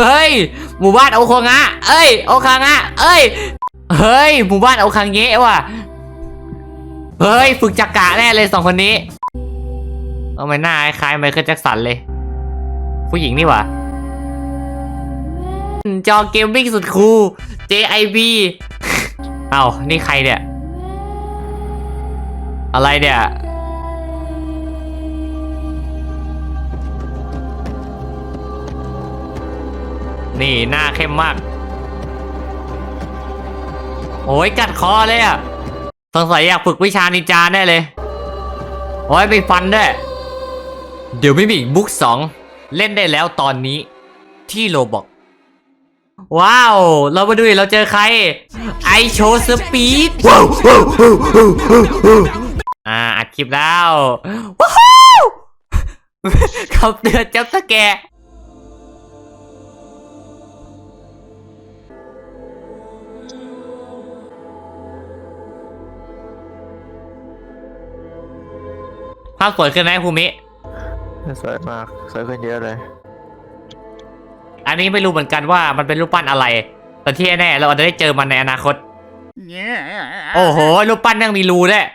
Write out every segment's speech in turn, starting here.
เฮ้ย หมู่บ้านโอโคงะเอ้ย โอคางะเอ้ย เฮ้ย หมู่บ้านโอคังเงะว่ะ เฮ้ย ฝึกจักระแน่เลยสองคนนี้เอาไม่น่าคล้ายไมเคิลแจ็คสันเลย ผู้หญิงนี่หว่ะจอเกมมิ่งสุดคูล JIB เอ้านี่ใครเนี่ย อะไรเนี่ย นี่หน้าเข้มมาก โอ้ยกัดคอเลยอะสงสัยอยากฝึกวิชานินจาแน่เลย โอ้ยไปฟันด้วย เดี๋ยวไม่มีบุ๊กสองเล่นได้แล้วตอนนี้ ที่โลบอก ว้าว เรามาดูเราเจอใคร ไอโชสปีดอ่าอัดคลิปแล้วว้าวเขาเตือนจับตะแก ภาพสวยขึ้นไหมภูมิ สวยมากสวยขึ้นเยอะเลย อันนี้ไม่รู้เหมือนกันว่ามันเป็นรูปปั้นอะไร แต่ที่แน่ๆเราอาจจะได้เจอมันในอนาคต โอ้โห รูปปั้นแม่งมีรูด้วย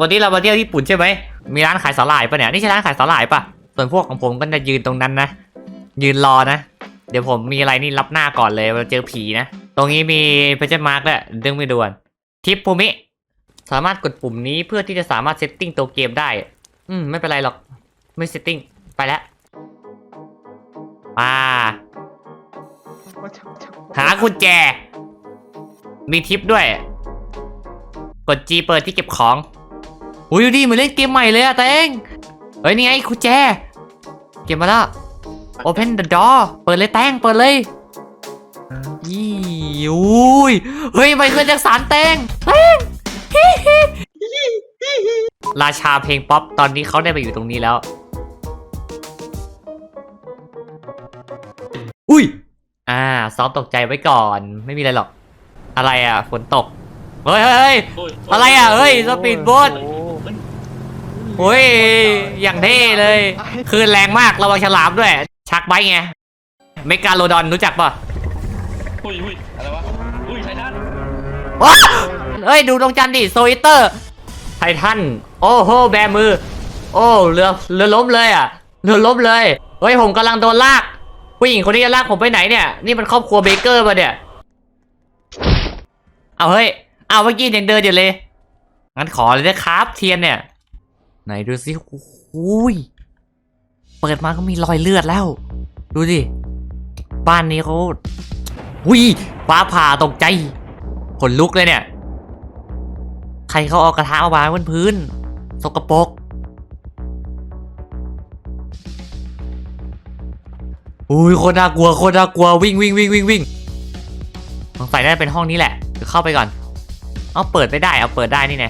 วันนี้เรามาเที่ยวญี่ปุ่นใช่ไหม มีร้านขายสาหร่ายปะเนี่ยนี่ใช่ร้านขายสาหร่ายปะส่วนพวกของผมก็จะยืนตรงนั้นนะ ยืนรอนะ เดี๋ยวผมมีอะไรนี่รับหน้าก่อนเลยเราเจอผีนะ ตรงนี้มีเพจมาร์กด้วยดึงไปด่วน ทิปภูมิ สามารถกดปุ่มนี้เพื่อที่จะสามารถเซตติ้งตัวเกมได้ อืม ไม่เป็นไรหรอก ไม่เซตติ้ง ไปแล้วอ่าหากุญแจ มีทิปด้วย กด G เปิดที่เก็บของอุ้ยดูดิเหมือนเล่นเกมใหม่เลยอะเตงเฮ้ย นี่ไงกุญแจ เก็บมาแล้ว Open the door เปิดเลยแตงเปิดเลยยี่อุ้ยเฮ้ยไมเคิลแจ็คสันเตงเตงฮิฮิ ราชาเพลงป๊อปตอนนี้เขาได้ไปอยู่ตรงนี้แล้ว อุ้ย อ่าซ้อมตกใจไว้ก่อน ไม่มีอะไรหรอก อะไรอะฝนตก เฮ้ยเฮ้ยเฮ้ยอะไรอะ เฮ้ยสปีดโบ๊ทโอ้ย อย่างเท่เลย คืนแรงมากระวังฉลามด้วย ชักไบไง เมกาโลดอนรู้จักปะอุ้ยอุ้ยอะไรวะ ว้าเฮ้ย ดูดวงจันทร์ดิโซอิเตอร์ ไททัน โอ้โห แบมือ โอ้ เรือ เรือล้มเลยอะ เรือล้มเลย เฮ้ย ผมกำลังโดนลาก ผู้หญิงคนนี้จะลากผมไปไหนเนี่ย นี่มันครอบครัวเบเกอร์ปะเนี่ย เอาเฮ้ย เอาเมื่อกี้ยังเดินอยู่เลย งั้นขอเลยนะครับ เทียนเนี่ย ไหนดูสิโอ้ย เปิดมาก็มีรอยเลือดแล้ว ดูดิ บ้านนี้เขาวิฟ้าผ่าตกใจ ขนลุกเลยเนี่ย ใครเขาเอากระทะเอาวางบนพื้น สกปรกอุ้ยโคตรน่ากลัวโคตรน่ากลัววิ่งวิ่งวิ่งวิ่งวิ่งสงสัยน่าจะเป็นห้องนี้แหละเดี๋ยวเข้าไปก่อน เอาเปิดไม่ได้เอาเปิดได้นี่ไง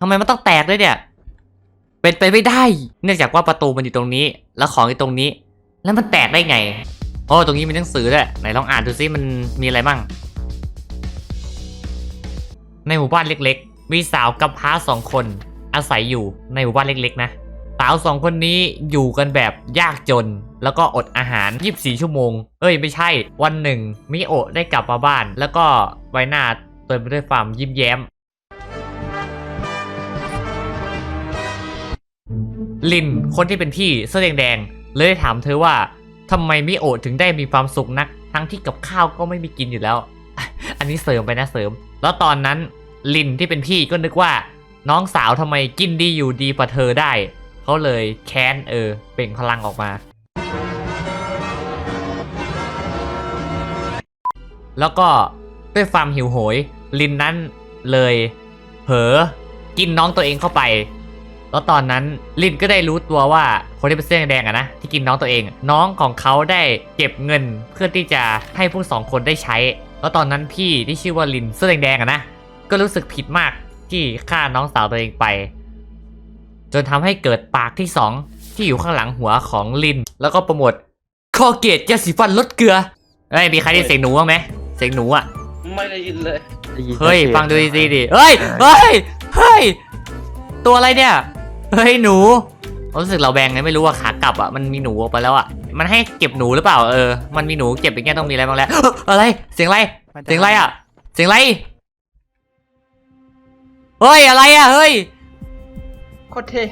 ทำไมมันต้องแตกด้วยเนี่ย เป็นไปไม่ได้ เนื่องจากว่าประตูมันอยู่ตรงนี้ แล้วของอยู่ตรงนี้ แล้วมันแตกได้ไงโอ้ตรงนี้มีหนังสือด้วยไหนลองอ่านดูซิมันมีอะไรบ้าง ในหมู่บ้านเล็กๆ มีสาวกับพ้าสองคนอาศัยอยู่ในหมู่บ้านเล็กๆ นะ สาวสองคนนี้อยู่กันแบบยากจน แล้วก็อดอาหาร 24 ชั่วโมง เอ้ยไม่ใช่ วันหนึ่งมิโอะได้กลับมาบ้าน แล้วก็ใบหน้าเต็มไปด้วยความยิ้มแย้ม ลินคนที่เป็นพี่เสื้อแดงๆเลยถามเธอว่าทำไมมิโอะถึงได้มีความสุขนัก ทั้งที่กับข้าวก็ไม่มีกินอยู่แล้ว อันนี้เสริมไปนะเสริม แล้วตอนนั้นลินที่เป็นพี่ก็นึกว่า น้องสาวทำไมกินดีอยู่ดีกว่าเธอได้ เขาเลยแค้นเออเปล่งพลังออกมา แล้วก็ด้วยความหิวโหย ลินนั้นเลยเผลอกินน้องตัวเองเข้าไป แล้วตอนนั้นลินก็ได้รู้ตัวว่าคนที่เป็นเสื้อแดงอะนะที่กินน้องตัวเอง น้องของเขาได้เก็บเงินเพื่อที่จะให้พวกสองคนได้ใช้ แล้วตอนนั้นพี่ที่ชื่อว่าลินเสื้อแดงๆอะนะ ก็รู้สึกผิดมากที่ฆ่าน้องสาวตัวเองไป จนทำให้เกิดปากที่สองที่อยู่ข้างหลังหัวของลิน แล้วก็โปรโมทคอเกตยาสีฟันลดเกลือเอ้ยมีใครได้เสียงหนูบ้างไหมเสียงหนูอะไม่ได้ยินเลย ได้ยินเฮ้ยชัสีฟังดูดีๆดิเฮ้ยเฮ้ยเฮ้ยตัวอะไรเนี่ยเฮ้ยหนูรู้สึกเราแบงไงไม่รู้ว่าขากลับอะมันมีหนูออกไปแล้วอะ มันให้เก็บหนูหรือเปล่าเออ มันมีหนูเก็บอย่างเงี้ยต้องมีอะไรบ้างแล้ว อะไร เสียงอะไร เสียงอะไรอะ เสียงอะไร เฮ้ยอะไรอะเฮ้ยโคตรเท่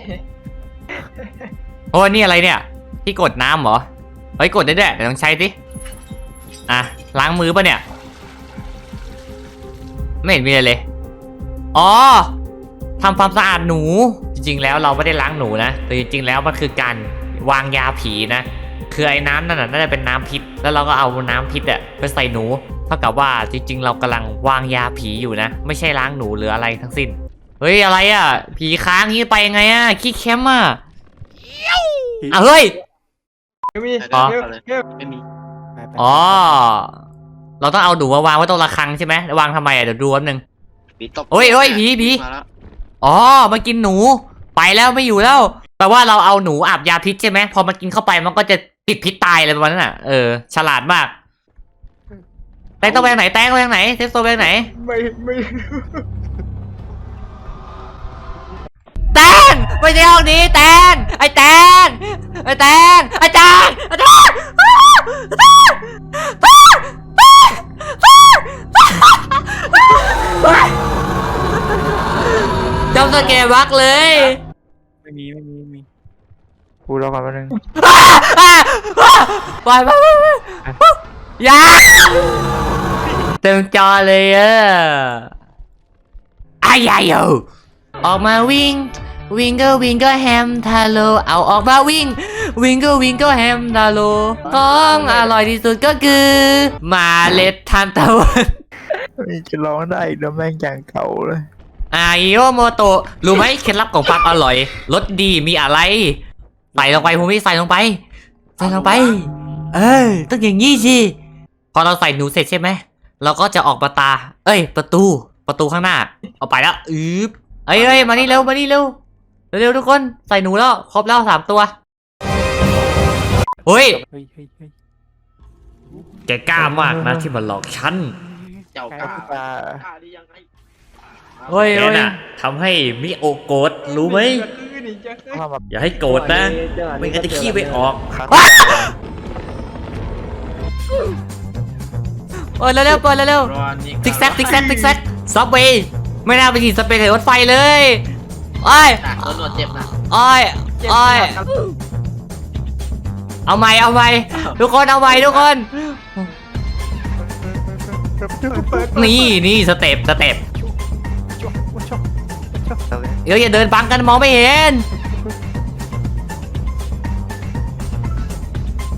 โอ้นี่อะไรเนี่ย ที่กดน้ำเหรอ เฮ้ยกดได้ด้วยเดี๋ยวต้องใช้สิ อะล้างมือปะเนี่ย ไม่เห็นมีอะไรเลย อ๋อทำความสะอาดหนู จริงๆแล้วเราไม่ได้ล้างหนูนะแต่จริงๆแล้วมันคือการวางยาผีนะ คือไอ้น้ำนั่นน่ะน่าจะเป็นน้ำพิษ แล้วเราก็เอาน้ำพิษอะไปใส่หนู เท่ากับว่าจริง ๆ เรากำลังวางยาผีอยู่นะ ไม่ใช่ล้างหนูหรืออะไรทั้งสิ้น เฮ้ยอะไรอะผีค้างงี้ไปยังไงอะขี้แคมป์อะอะเฮ้ยไม่มีอ๋อเร็วเร็วไม่มีไปไปอ๋อ เราต้องเอาหนูมาวางไว้ตรงระฆังใช่ไหมวางทำไมอะเดี๋ยวดูแป๊บนึงผีตบโอ้ยโอ้ยผีผีมาแล้วอ๋อมากินหนู ไปแล้วไม่อยู่แล้วแปลว่าเราเอาหนูอาบยาพิษใช่ไหมพอมันกินเข้าไปมันก็จะ ติดพิษตายอะไรประมาณนั้นอะ เออ ฉลาดมาก แตงตัวไปทางไหน แตงตัวไปทางไหน เซฟตัวไปทางไหน ไม่ไม่แตนไม่ใช่ห้องนี้ แตนไอ้แตนไอ้แตนไอ้แตนไอ้แตนอ้าวแตนแตนแตนแตนจำสเกลวักเลย ไม่มีไม่มีไม่มี กูรอก่อนแป๊บนึงไปไปไปไปอย่าเต็มจอเลยอะอายายโยออกมาวิ่ง วิ่งก็วิ่งก็แฮมทาโลเอาออกมาวิ่ง วิ่งก็วิ่งก็แฮมทาโลของอร่อยที่สุดก็คือมาเล็ดทานตะวันจะร้องได้อีกแล้วแม่งอย่างเก่าเลยอายโอโมโตรู้ไหมเคล็ดลับของความอร่อยรสดีมีอะไร ใส่ลงไปผมไม่ใส่ลงไป ใส่ลงไป เออต้องอย่างงี้สิพอเราใส่หนูเสร็จใช่ไหมเราก็จะออกประตา เอ้ย ประตูประตูข้างหน้า เอาไปแล้วอืบเอ้ยเอ้ยมานี่เร็วมานี่เร็วเร็วๆทุกคนใส่หนูแล้วครบแล้วสามตัวเฮ้ยเฮ้ยเฮ้ยเฮ้ยแกกล้ามากนะที่มาหลอกฉันเจ้ากล้า กล้ากล้าได้ยังไง เฮ้ยแกเฮ้ยน่ะทำให้มิโอโกรธรู้ไหมเข้ามาอย่าให้โกรธนะไม่งั้นจะขี้ไม่ออกคัดเปิดเร็วๆเปิดเร็วรอนนี่ๆซิกแซกซิกแซกซิกแซกซับเวย์ไม่น่าไปฉีดสเปรย์ใส่รถไฟเลยโอ้ยหนักรถหนวดเจ็บนะโอ้ยโอ้ยเอาไหมเอาไหมทุกคนเอาไหมทุกคน นี่นี่สเต็ปสเต็ป เดี๋ยวอย่าเดินบังกันมองไม่เห็น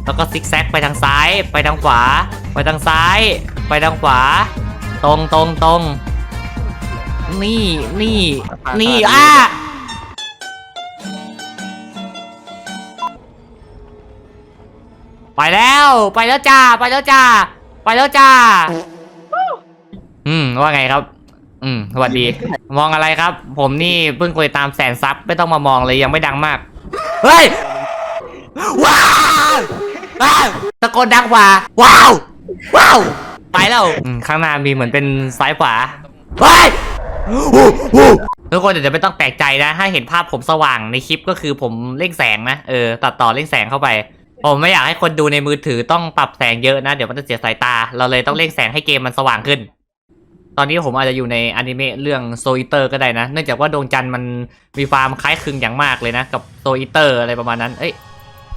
แล้วก็ซิกแซกไปทางซ้าย ไปทางขวา ไปทางซ้าย ไปทางขวา ตรงตรงตรงนี่นี่นี่อะไปแล้วไปแล้วจ้า ไปแล้วจ้า ไปแล้วจ้า อืม ว่าไงครับ อืมสวัสดี มองอะไรครับ ผมนี่เพิ่งคุยตามแสนซับไม่ต้องมามองเลยยังไม่ดังมาก เฮ้ย ว้าวว้าวตะโกนดังกว่า ว้าว ว้าว ไปแล้วอืมข้างหน้ามีเหมือนเป็นซ้ายขวาเฮ้ยอู้อู้ทุกคนเดี๋ยวจะไม่ต้องแปลกใจนะ ถ้าเห็นภาพผมสว่างในคลิปก็คือผมเร่งแสงนะ เออ ตัดต่อเร่งแสงเข้าไป ผมไม่อยากให้คนดูในมือถือต้องปรับแสงเยอะนะ เดี๋ยวมันจะเสียสายตา เราเลยต้องเร่งแสงให้เกมมันสว่างขึ้น ตอนนี้ผมอาจจะอยู่ในอนิเมะเรื่องโซอิเตอร์ก็ได้นะ เนื่องจากว่าดวงจันทร์มันมีความคล้ายคลึงอย่างมากเลยนะ กับโซอิเตอร์อะไรประมาณนั้น เอ้ย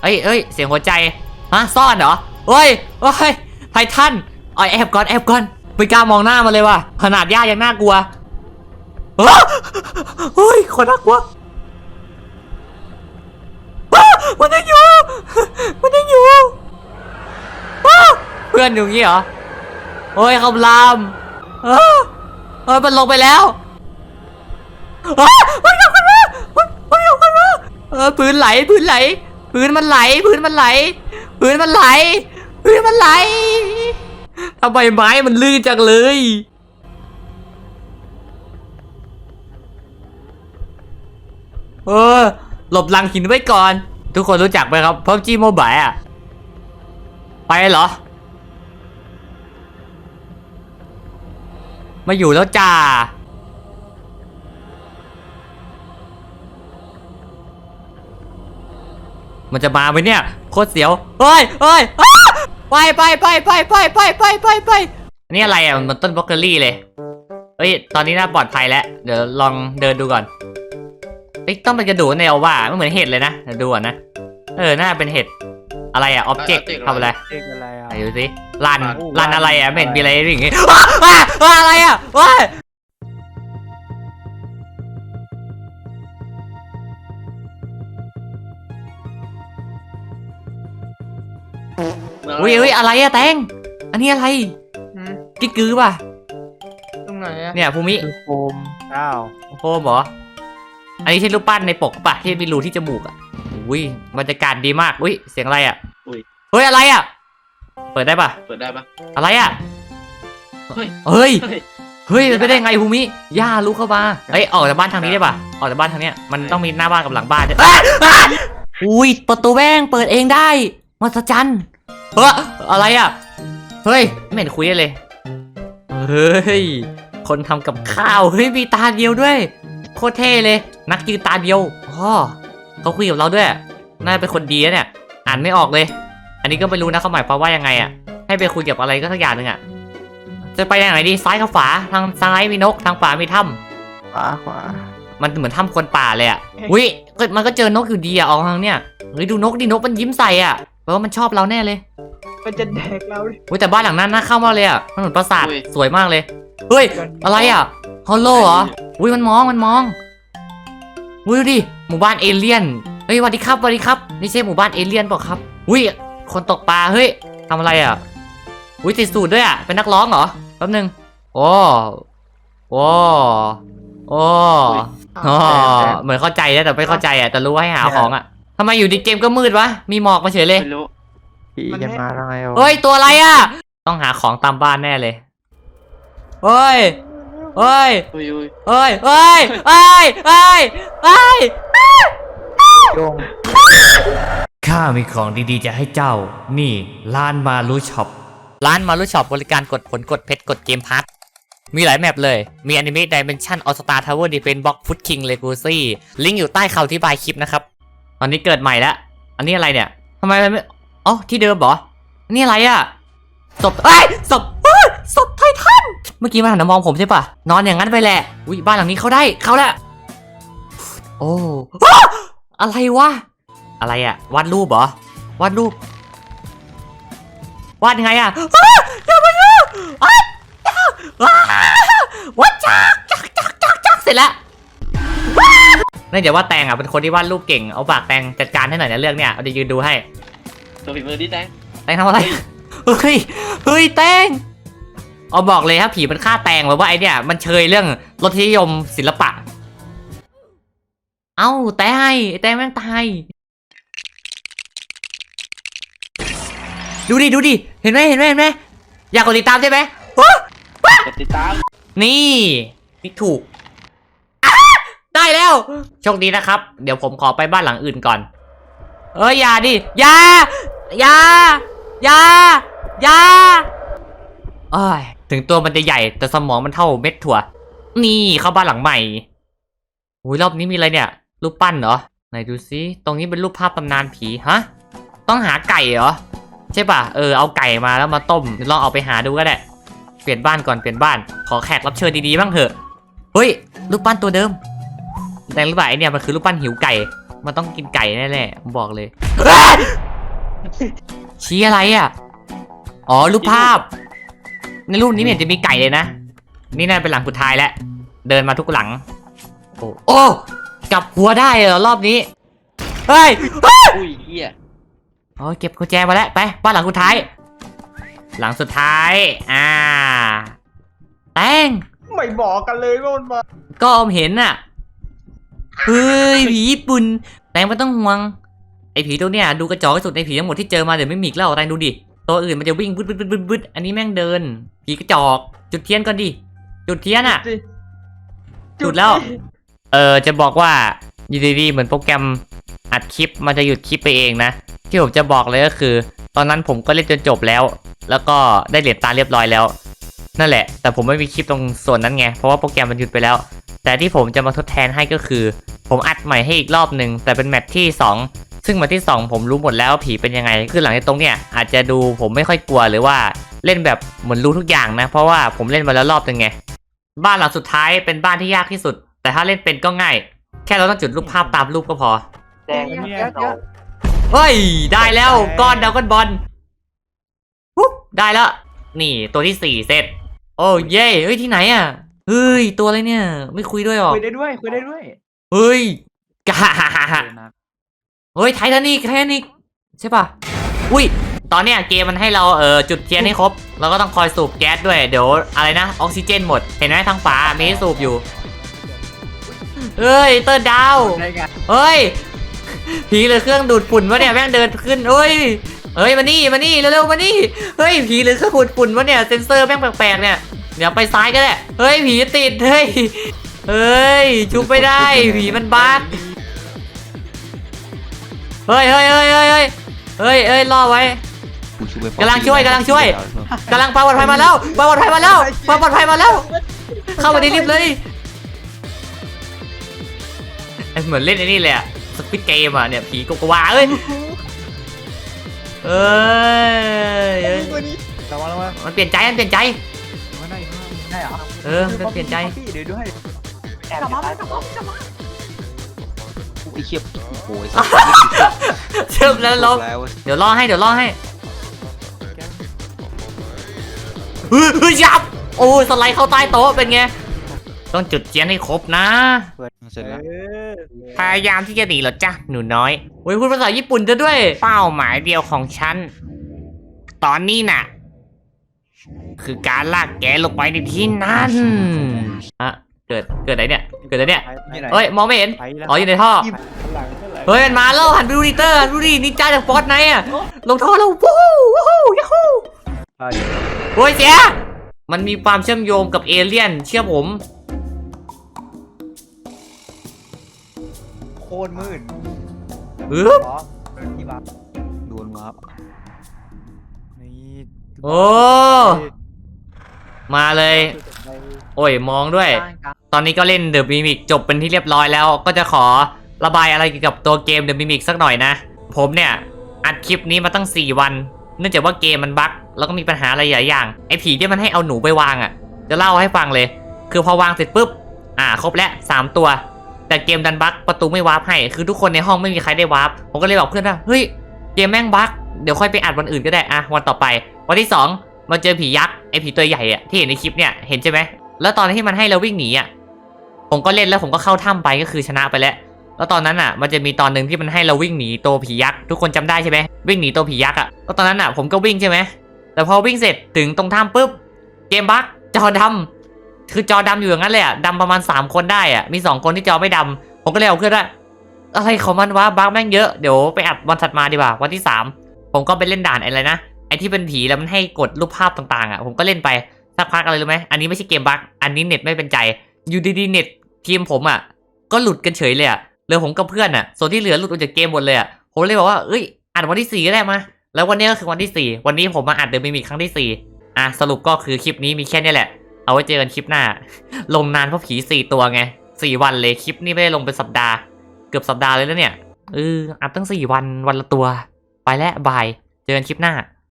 เอ้ยเอ้ยเสียงหัวใจ ฮะ ซ่อนเหรอเฮ้ยเฮ้ย ไททันเอาแอบก่อน แอบก่อนไม่กล้ามองหน้ามันเลยว่ะ ขนาดย่ายังน่ากลัวเฮ้ยเฮ้ยคนน่ากลัวอ้ามันยังอยู่ มันยังอยู่อ้าเพื่อนอยู่งี้เหรอเฮ้ยคำราม เออเฮ้ยมันลงไปแล้วอ้ามันยกขึ้นมามันยกขึ้นมาเออพื้นไหลพื้นไหลพื้นมันไหลพื้นมันไหลพื้นมันไหลพื้นมันไหลทำไมไม้มันลื่นจังเลยเออหลบลังหินไว้ก่อน ทุกคนรู้จักไหมครับพับจีโมบายอะ ไปเหรอ มาอยู่แล้วจ้า มันจะมาไหมเนี่ย โคตรเสียวเฮ้ยเฮ้ยไปไปไปไปไปไปไปไปไปนนี้อะไรอะ มันต้นบล็อกเกอรี่เลยเฮ้ย ตอนนี้น่าปลอดภัยแล้ว เดี๋ยวลองเดินดูก่อนเฮ้ยต้องเป็นกระดูกแนวว่าไม่เหมือนเห็ดเลยนะ เดี๋ยวดูก่อนนะ เออ น่าเป็นเห็ด อะไรอะออบเจกต์ทำอะไรเด็กอะไรอะ ไหนดูสิลันโอ้ลัน อะไรอะลั่นไม่เห็นมีอะไรอย่างงี้อ้าอ้าอ้าอะไรอะว้ายอุ้ยอุ้ยอะไรอะแตง อันนี้อะไรหืมกิ๊กกือป่ะ ตรงไหนอะเนี่ยภูมิคือโฟมอ้าวโฮมเหรอ อันนี้ใช่รูปปั้นในปกป่ะที่มีรูที่จมูกอะ อุ้ยบรรยากาศดีมากอุ้ยเสียงอะไรอะอุ้ย เฮ้ยอะไรอะ เปิดได้ป่ะเปิดได้ปะอะไรอะ เฮ้ย เฮ้ย เฮ้ยเฮ้ยมันไปได้ไงภูมิย่าลุกเข้ามาเฮ้ยออกจากบ้านทางนี้ได้ป่ะออกจากบ้านทางเนี้ยมันต้องมีหน้าบ้านกับหลังบ้านด้วยอ้าอ้าอุ้ยประตูแม่งเปิดเองได้มหัศจรรย์เฮ้ยอะไรอะ เฮ้ยไม่เห็นคุยได้เลย เฮ้ย คนทำกับข้าว เฮ้ยมีตาเดียวด้วย โคตรเท่เลย นักยืนตาเดียวอ๋อ เขาคุยกับเราด้วยน่าจะเป็นคนดีนะเนี่ย อ่านไม่ออกเลย อันนี้ก็ไม่รู้นะเขาหมายความว่ายังไงอะให้ไปคุยกับอะไรก็สักอย่างหนึ่งอะจะไปทางไหนดีซ้ายกับขวาทางซ้ายมีนกทางขวามีถ้ำขวาขวามันเหมือนถ้ำคนป่าเลยอะอุ้ยก็มันก็เจอนกอยู่ดีอะออกทางเนี้ยเฮ้ยดูนกดินกมันยิ้มใส่อะแปลว่ามันชอบเราแน่เลย มันจะแดกเราดิอุ้ยแต่บ้านหลังนั้นน่าเข้ามากเลยอะมันเหมือนปราสาทสวยมากเลยเฮ้ยอะไรอะฮอลโลเหรออุ้ยมันมองมันมอง อุ้ยดูดิหมู่บ้านเอเลี่ยนเฮ้ยสวัสดีครับสวัสดีครับนี่ใช่หมู่บ้านเอเลี่ยนเปล่าครับอุ้ยคนตกปลาเฮ้ยทำอะไรอะอุ้ยติดสูตรด้วยอะเป็นนักร้องเหรอแป๊บนึงโอ้โอ้โอ้อ๋อเหมือนเข้าใจนะแต่ไม่เข้าใจอะแต่รู้ว่าให้หาของอะทำไมอยู่ดีเกมก็มืดวะมีหมอกมาเฉยเลยไม่รู้พี่จะมาทางไงวะเฮ้ยตัวอะไรอะ ต้องหาของตามบ้านแน่เลยเฮ้ย เฮ้ยอุ้ยอุ้ยเฮ้ยเฮ้ยเฮ้ยเฮ้ยเฮ้ยโยงข้ามีของดีๆ จะให้เจ้า นี่ร้านมารุช็อป ร้านมารุช็อปบริการกดผลกดเพชรกดเกมพัทมีหลายแมปเลย มีอนิเมะดิเมนชั่นออสตาทาวเวอร์ดีเฟนบ็อกฟุตคิงเลกูซี่ลิงก์อยู่ใต้คำอธิบายคลิปนะครับตอนนี้เกิดใหม่แล้ว อันนี้อะไรเนี่ยทำไมมันไม่อ๋อที่เดิมเหรออันนี่อะไรอะศพเอ้ยศพ เมื่อกี้มันหันมามองผมใช่ปะนอนอย่างนั้นไปแหละอุ้ยบ้านหลังนี้เขาได้เขาแล้วโอ้อ้าอะไรวะอะไรอะวาดรูปเหรอวาดรูปวาดยังไงอะอ้าอย่ามาดูอ้าอ้าวาดจักจักจักจักจักเสร็จแล้วว้านี่เดี๋ยวว่าแตงอะเป็นคนที่วาดรูปเก่งเอาปากแตงจัดการให้หน่อยนะเรื่องเนี้ยเอาดียืนดูให้ตัวฝีมือดิแตงแตงทำอะไรเฮ้ยเฮ้ยแตง เอาบอกเลยครับผีมันฆ่าแตงไว้ว่าไอเนี่ยมันเชยเรื่องรสนิยมศิลปะ เอ้าแตงไอ้แตงแม่งตาย ดูดิดูดิเห็นไหมเห็นไหมเห็นไหมอยากกดติดตามใช่ไหมกดติดตาม นี่นี่ถูก ได้แล้วโชคดีนะครับ เดี๋ยวผมขอไปบ้านหลังอื่นก่อน เอ้ยอย่าดิอย่าอย่าอย่าอย่าเอ้ย ถึงตัวมันจะใหญ่แต่สมองมันเท่าเม็ดถั่ว นี่เข้าบ้านหลังใหม่โอ้ยรอบนี้มีอะไรเนี่ย รูปปั้นเหรอไหนดูซิตรงนี้เป็นรูปภาพตำนานผีฮะต้องหาไก่เหรอใช่ป่ะเออเอาไก่มาแล้วมาต้มลองเอาไปหาดูก็ได้เปลี่ยนบ้านก่อนเปลี่ยนบ้าน ขอแขกรับเชิญดีๆบ้างเถอะเฮ้ยรูปปั้นตัวเดิม แต่รูปปั้นไอเนี่ยมันคือรูปปั้นหิวไก่ มันต้องกินไก่แน่ๆผมบอกเลยเอ้ยชี้อะไรอะอ๋อรูปภาพ ในรูปนี้ไม่เห็นจะมีไก่เลยนะ นี่น่าเป็นหลังสุดท้ายแล้ว เดินมาทุกหลัง โอ้โอ้กลับหัวได้เหรอรอบนี้ เฮ้ยอุ้ยเฮียโอ้ยเก็บกุญแจมาแล้วไปบ้านหลังสุดท้าย หลังสุดท้าย อ่า แตงไม่บอกกันเลยว่ามันมาก็อมเห็นน่ะ เฮ้ยผีญี่ปุ่น แตงไม่ต้องห่วง ไอ้ผีตัวเนี้ยดูกระจอกที่สุดในผีทั้งหมดที่เจอมาเดี๋ยวไม่มีอีกแล้วแตงดูดิ ตัวอื่นมันจะวิ่งบึดบึดบึดบึดบึดอันนี้แม่งเดิน ผีกระจอก จุดเทียนก่อนดิ จุดเทียนอะสิจุดแล้ว เออจะบอกว่าอยู่ดีๆเหมือนโปรแกรมอัดคลิปมันจะหยุดคลิปไปเองนะ ที่ผมจะบอกเลยก็คือ ตอนนั้นผมก็เล่นจนจบแล้ว แล้วก็ได้เหรียญตาเรียบร้อยแล้ว นั่นแหละ แต่ผมไม่มีคลิปตรงส่วนนั้นไง เพราะว่าโปรแกรมมันหยุดไปแล้ว แต่ที่ผมจะมาทดแทนให้ก็คือ ผมอัดใหม่ให้อีกรอบหนึ่งแต่เป็นแมปที่ ซึ่งวันที่ 2 ผมรู้หมดแล้วว่าผีเป็นยังไง คือหลังจากตรงเนี้ยอาจจะดูผมไม่ค่อยกลัวหรือว่าเล่นแบบเหมือนรู้ทุกอย่างนะ เพราะว่าผมเล่นมาแล้วรอบนึงไง บ้านหลังสุดท้ายเป็นบ้านที่ยากที่สุด แต่ถ้าเล่นเป็นก็ง่าย แค่เราต้องจุดรูปภาพตามรูปก็พอ แดงเนี่ยแดงเยอะเฮ้ย ได้แล้วก้อนดาวก้อนบอลปุ๊บได้แล้ว นี่ตัวที่สี่เสร็จ โอ้เย่เฮ้ยที่ไหนอะเฮ้ยตัวอะไรเนี่ย ไม่คุยด้วยหรอคุยได้ด้วยคุยได้ด้วยเฮ้ยกา เออนะเฮ้ยไททานิกไททานิกใช่ป่ะ อุ้ย ตอนเนี้ยเกมมันให้เราเออจุดเทียนให้ครบ เราก็ต้องคอยสูบแก๊สด้วย เดี๋ยวอะไรนะออกซิเจนหมด เห็นไหมทางฝามีให้สูบอยู่ เฮ้ยเตอร์ดาว ได้ไงเฮ้ย ผีหรือเครื่องดูดฝุ่นวะเนี่ยแม่งเดินขึ้นเฮ้ย เฮ้ยมานี่มานี่เร็วๆมานี่ เฮ้ยผีหรือเครื่องดูดฝุ่นวะเนี่ยเซนเซอร์แม่งแปลกๆเนี่ย เดี๋ยวไปซ้ายก็ได้ เฮ้ยผีติด เฮ้ย เฮ้ยชุบไม่ได้ ผีมันบั๊ก เฮ้ยเฮ้ยเฮ้ยเฮ้ยเฮ้ยเฮ้ยเฮ้ยรอไว้กำลังช่วยกำลังช่วย กำลังปลาปลอดภัยมาแล้วปลาปลอดภัยมาแล้วปลาปลอดภัยมาแล้ว เข้ามาในลิฟต์เลยเอ้ยเหมือนเล่นไอ้นี่เลยอะสปิดเกมอะเนี่ยผีโกโกวาเอ้ยเอ้ยเอ้ยระวังระวังมันเปลี่ยนใจมันเปลี่ยนใจ ไม่ได้ไม่ได้เหรอเออมันเปลี่ยนใจพี่เดี๋ยวด้วยแอบอยู่ใต้ตัวไอ้ เชี่ยโอ้โหเชื่อมแล้วลบแล้วเดี๋ยวล่อให้เดี๋ยวล่อให้เฮ้ยเฮ้ยยับโอ้สไลด์เข้าใต้โต๊ะเป็นไงต้องจุดเจียนให้ครบนะ เสร็จแล้วเออพยายามที่จะหนีเหรอจ๊ะหนูน้อยโอ้ยพูดภาษาญี่ปุ่นจะด้วย เป้าหมายเดียวของฉัน ตอนนี้น่ะ คือการลากแกลงไปในที่นั่นอะเกิดเกิดไหนเนี่ย เกิดไหนเนี่ยนี่ไหนเฮ้ยมองไม่เห็นไปแล้วอ๋ออยู่ในท่อหลังก็หลังเฮ้ยมันมาแล้วหันไปดูดิเตอร์หันไปดูดินินจาจากฟอร์ตไนท์อะลงท่อแล้ววู้วู้วู้ยาฮูไปโอ้ยเสียมันมีความเชื่อมโยงกับเอเลี่ยน เชื่อผม โคตรมืดอึ๊บอ๋อที่บ้านดวลวาร์ปนี่โอ้มาเลย โอ้ยมองด้วย ตอนนี้ก็เล่น The Mimic จบเป็นที่เรียบร้อยแล้ว ก็จะขอระบายอะไรเกี่ยวกับตัวเกม The Mimic สักหน่อยนะ ผมเนี่ยอัดคลิปนี้มาตั้ง 4 วัน เนื่องจากว่าเกมมันบั๊กแล้วก็มีปัญหาอะไรหลายอย่าง ไอ้ผีที่มันให้เอาหนูไปวางอะ่ะ จะเล่าให้ฟังเลย คือพอวางเสร็จปุ๊บ อ่าครบแล้ว3ตัว แต่เกมดันบั๊กประตูไม่วาร์ปให้ คือทุกคนในห้องไม่มีใครได้วาร์ป ผมก็เลยบอกเพื่อนว่า เฮ้ย เกมแม่งบั๊กเดี๋ยวค่อยไปอัดวันอื่นก็ได้ อะ วันต่อไป วันที่ 2มาเจอผียักษ์ ไอ้ผีตัวใหญ่อะที่เห็นในคลิปเนี่ย เห็นใช่ไหม แล้วตอนที่มันให้เราวิ่งหนีอะผมก็เล่นแล้วผมก็เข้าถ้ำไปก็คือชนะไปแล้ว แล้วตอนนั้นอะ มันจะมีตอนหนึ่งที่มันให้เราวิ่งหนีตัวผียักษ์ทุกคนจำได้ใช่ไหมวิ่งหนีตัวผียักษ์อะก็ตอนนั้นอะผมก็วิ่งใช่ไหมแต่พอวิ่งเสร็จถึงตรงถ้ำปุ๊บเกมบั๊กจอดำคือจอดำอยู่อย่างนั้นเลยอะดำประมาณ 3 คนได้อะมี 2 คนที่จอไม่ดำผมก็เลยเอาเพื่อนว่าอะไรของมันวะบั๊กแม่งเยอะเดี๋ยวไปอัดวันถัดมาดีกว่าวันที่ 3 ผมก็ไปเล่นด่านอะไรนะไอที่เป็นผีแล้วมันให้กดรูปภาพต่างๆอะผมก็เล่นไป สักพักอะไรรู้ไหมอันนี้ไม่ใช่เกมบั๊กอันนี้เน็ตไม่เป็นใจ อยู่ดีๆเน็ตทีมผมอะ ก็หลุดกันเฉยเลยอะเหลือผมกับเพื่อนอะ ส่วนที่เหลือหลุดออกจากเกมหมดเลยอะ ผมเลยบอกว่าเอ้ยอัดวันที่สี่ก็ได้มา แล้ววันนี้ก็คือวันที่สี่วันนี้ผมมาอัดเดอะมิมิครั้งที่สี่อะสรุปก็คือคลิปนี้มีแค่นี้แหละ เอาไว้เจอกันคลิปหน้า ลงนานเพราะผีสี่ตัวไงสี่วันเลยคลิปนี้ไม่ได้ลงเป็นสัปดาห์ เกือบสัปดาห์เลยแล้วเนี่ยเอออัดตั้งสี่วันวันละตัว ไปแล้วบาย เจอกันคลิปหน้า